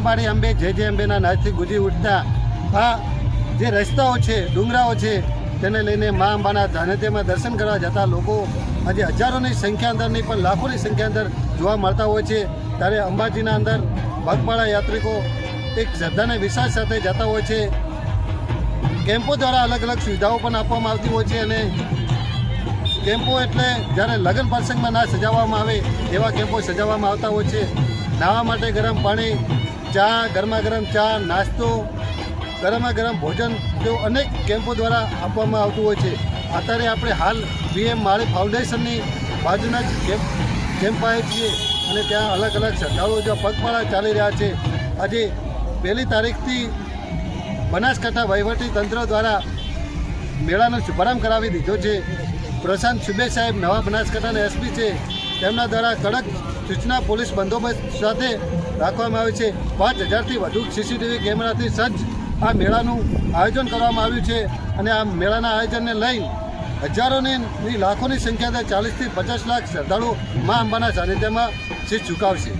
બોલ અંબે, જે જે અંબેના નાદથી ગુજી ઉઠતા, આ જે રસ્તાઓ છે, ડુંગરાઓ છે, તેને લઈને મા અંબાના ધાનેતેમાં દર્શન કરવા જતા લોકો આજે હજારોની સંખ્યા અંદર નહીં પણ લાખોની સંખ્યા અંદર જોવા મળતા હોય છે. ત્યારે અંબાજીના અંદર પગપાળા યાત્રિકો એક શ્રદ્ધાને વિશ્વાસ સાથે જતા હોય છે. કેમ્પો દ્વારા અલગ અલગ સુવિધાઓ પણ આપવામાં આવતી હોય છે અને કેમ્પો એટલે જ્યારે લગ્ન પ્રસંગમાં ના સજાવવામાં આવે, એવા કેમ્પો સજાવવામાં આવતા હોય છે. નાહવા માટે ગરમ પાણી ચા ગરમા ગરમ ચા, નાસ્તો ગરમા ગરમ ભોજન જેવું અનેક કેમ્પો દ્વારા આપવામાં આવતું હોય છે. અત્યારે આપણે હાલ બીએમ માળી ફાઉન્ડેશનની બાજુના જ કેમ્પ કેમ્પ આવે છીએ અને ત્યાં અલગ અલગ શ્રદ્ધાળુઓ જો પગપાળા ચાલી રહ્યા છે. આજે પહેલી તારીખથી બનાસકાંઠા વહીવટી તંત્ર દ્વારા મેળાનો શુભારંભ કરાવી દીધો છે. પ્રશાંત સુબે સાહેબ નવા બનાસકાંઠાના એસપી છે. તેમના દ્વારા કડક સૂચના પોલીસ બંદોબસ્ત સાથે રાખવામાં આવે છે. પાંચ હજારથી વધુ સીસીટીવી કેમેરાથી સજ્જ આ મેળાનું આયોજન કરવામાં આવ્યું છે અને આ મેળાના આયોજનને લઈ હજારોની લાખોની સંખ્યા ચાલીસથી પચાસ લાખ શ્રદ્ધાળુઓ મા અંબાના સાનિધ્યમાં શીશ ઝુકાવશે.